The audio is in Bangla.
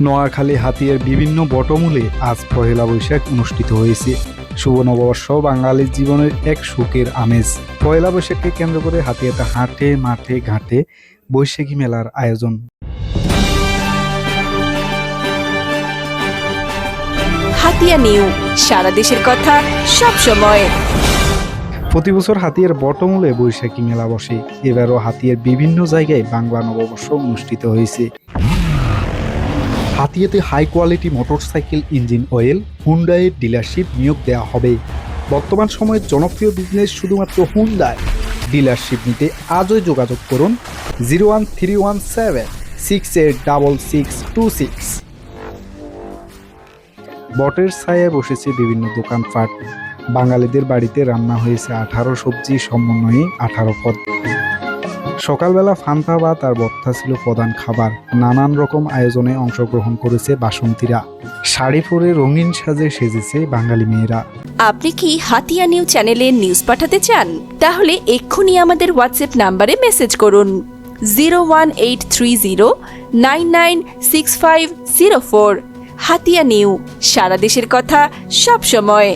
নোয়াখালী হাতিয়ার বিভিন্ন বটমূলে আজ পহেলা বৈশাখ অনুষ্ঠিত হয়েছে। শুভ নববর্ষ বাঙালির জীবনের এক সুখের আমেজ। পয়লা বৈশাখকে কেন্দ্র করে হাতিয়াতে হাটে মাঠে ঘাটে বৈশাখী মেলার আয়োজন। হাতিয়া নিউ সারা দেশের কথা সব সময়। প্রতি বছর হাতিয়ার বটমূলে বৈশাখী মেলা বসে। এবারও হাতিয়ার বিভিন্ন জায়গায় বাংলা নববর্ষ অনুষ্ঠিত হয়েছে। হাতিয়াতে high quality motorcycle engine oil হুন্ডাইয়ের dealership নিয়োগ দেওয়া হবে। বর্তমান সময়ে জনপ্রিয় বিজনেস শুধুমাত্র হুন্ডায় ডিলারশিপ নিতে আজই যোগাযোগ করুন zero one three one seven six eight double six two six বটের ছায়ায় বসেছে বিভিন্ন দোকানপাট। বাঙালিদের বাড়িতে রান্না হয়েছে আঠারো সবজি, সমন্বয়ে আঠারো পদ। সকালবেলা ফান্তা ভাত আর বত্তা ছিল প্রধান খাবার। নানান রকম আয়োজনে অংশগ্রহণ করেছে বাসন্তীরা। শাড়ি পরে রঙিন সাজে সেজেছে বাঙালি মেয়েরা। আপনি কি হাতিয়া নিউ চ্যানেলে নিউজ পাঠাতে চান? তাহলে এক্ষুনি আমাদের হোয়াটসঅ্যাপ নাম্বারে মেসেজ করুন। Zero one eight three zero nine nine six five zero four. Hatiya new, সারা দেশের কথা সব সময়।